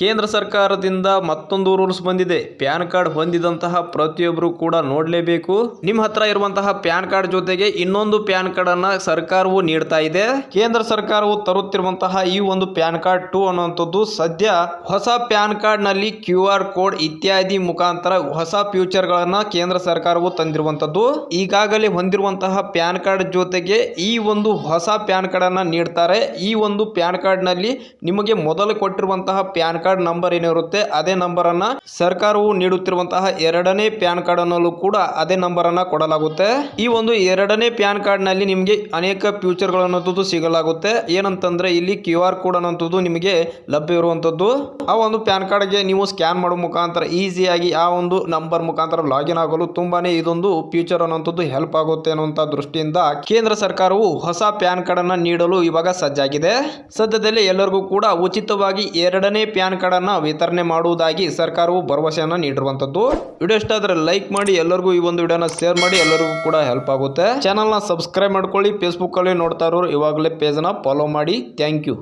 ಕೇಂದ್ರ ಸರ್ಕಾರದಿಂದ ಮತ್ತೊಂದು ರೂಲ್ಸ್ ಬಂದಿದೆ. ಪ್ಯಾನ್ ಕಾರ್ಡ್ ಹೊಂದಿದಂತಹ ಪ್ರತಿಯೊಬ್ಬರು ಕೂಡ ನೋಡಲೇಬೇಕು. ನಿಮ್ಮ ಹತ್ರ ಇರುವಂತಹ ಪ್ಯಾನ್ ಕಾರ್ಡ್ ಜೊತೆಗೆ ಇನ್ನೊಂದು ಪ್ಯಾನ್ ಕಾರ್ಡ್ ಅನ್ನ ಸರ್ಕಾರವು ನೀಡ್ತಾ ಇದೆ. ಕೇಂದ್ರ ಸರ್ಕಾರವು ತರುತ್ತಿರುವಂತಹ ಈ ಒಂದು ಪ್ಯಾನ್ ಕಾರ್ಡ್ ಟು ಅನ್ನುವಂಥದ್ದು ಸದ್ಯ ಹೊಸ ಪ್ಯಾನ್ ಕಾರ್ಡ್ನಲ್ಲಿ ಕ್ಯೂ ಆರ್ ಕೋಡ್ ಇತ್ಯಾದಿ ಮುಖಾಂತರ ಹೊಸ ಫ್ಯೂಚರ್ ಗಳನ್ನ ಕೇಂದ್ರ ಸರ್ಕಾರವು ತಂದಿರುವಂತದ್ದು ಈಗಾಗಲೇ ಹೊಂದಿರುವಂತಹ ಪ್ಯಾನ್ ಕಾರ್ಡ್ ಜೊತೆಗೆ ಈ ಒಂದು ಹೊಸ ಪ್ಯಾನ್ ಕಾರ್ಡ್ ಅನ್ನ ನೀಡ್ತಾರೆ. ಈ ಒಂದು ಪ್ಯಾನ್ ಕಾರ್ಡ್ನಲ್ಲಿ ನಿಮಗೆ ಮೊದಲು ಕೊಟ್ಟಿರುವಂತಹ ಪ್ಯಾನ್ ನಂಬರ್ ಏನಿರುತ್ತೆ, ಅದೇ ನಂಬರ್ ಅನ್ನ ಸರ್ಕಾರವು ನೀಡುತ್ತಿರುವಂತಹ ಎರಡನೇ ಪ್ಯಾನ್ ಕಾರ್ಡ್ ಅನ್ನಲು ಕೂಡ ಅದೇ ನಂಬರ್ ಅನ್ನ ಕೊಡಲಾಗುತ್ತೆ. ಈ ಒಂದು ಎರಡನೇ ಪ್ಯಾನ್ ಕಾರ್ಡ್ನಲ್ಲಿ ನಿಮಗೆ ಅನೇಕ ಫ್ಯೂಚರ್ ಗಳನ್ನೋದು ಸಿಗಲಾಗುತ್ತೆ. ಏನಂತಂದ್ರೆ ಇಲ್ಲಿ ಕ್ಯೂ ಆರ್ ಕೋಡ್ ಅನ್ನೋಂಥದ್ದು ನಿಮಗೆ ಲಭ್ಯ ಇರುವಂತದ್ದು ಆ ಒಂದು ಪ್ಯಾನ್ ಕಾರ್ಡ್ಗೆ ನೀವು ಸ್ಕ್ಯಾನ್ ಮಾಡೋ ಮುಖಾಂತರ ಈಸಿಯಾಗಿ ಆ ಒಂದು ನಂಬರ್ ಮುಖಾಂತರ ಲಾಗಿನ್ ಆಗಲು ತುಂಬಾನೇ ಇದೊಂದು ಫ್ಯೂಚರ್ ಅನ್ನೋಂಥದ್ದು ಹೆಲ್ಪ್ ಆಗುತ್ತೆ ಅನ್ನುವಂತ ದೃಷ್ಟಿಯಿಂದ ಕೇಂದ್ರ ಸರ್ಕಾರವು ಹೊಸ ಪ್ಯಾನ್ ಕಾರ್ಡ್ ಅನ್ನ ನೀಡಲು ಇವಾಗ ಸಜ್ಜಾಗಿದೆ. ಸದ್ಯದಲ್ಲಿ ಎಲ್ಲರಿಗೂ ಕೂಡ ಉಚಿತವಾಗಿ ಎರಡನೇ ಪ್ಯಾನ್ ಕಾರ್ಡ್ ಅನ್ನ ವಿತರಣೆ ಮಾಡುವುದಾಗಿ ಸರ್ಕಾರವು ಭರವಸೆಯನ್ನು ನೀಡಿರುವಂತದ್ದು. ವಿಡಿಯೋ ಇಷ್ಟ ಆದರೆ ಲೈಕ್ ಮಾಡಿ, ಎಲ್ಲರಿಗೂ ಈ ಒಂದು ವಿಡಿಯೋನ ಶೇರ್ ಮಾಡಿ, ಎಲ್ಲರಿಗೂ ಕೂಡ ಹೆಲ್ಪ್ ಆಗುತ್ತೆ. ಚಾನಲ್ನ ಸಬ್ಸ್ಕ್ರೈಬ್ ಮಾಡ್ಕೊಳ್ಳಿ. ಫೇಸ್ಬುಕ್ಕಲ್ಲಿ ನೋಡ್ತಾ ಇರೋರು ಇವಾಗಲೇ ಪೇಜ್ನ ಫಾಲೋ ಮಾಡಿ. Thank you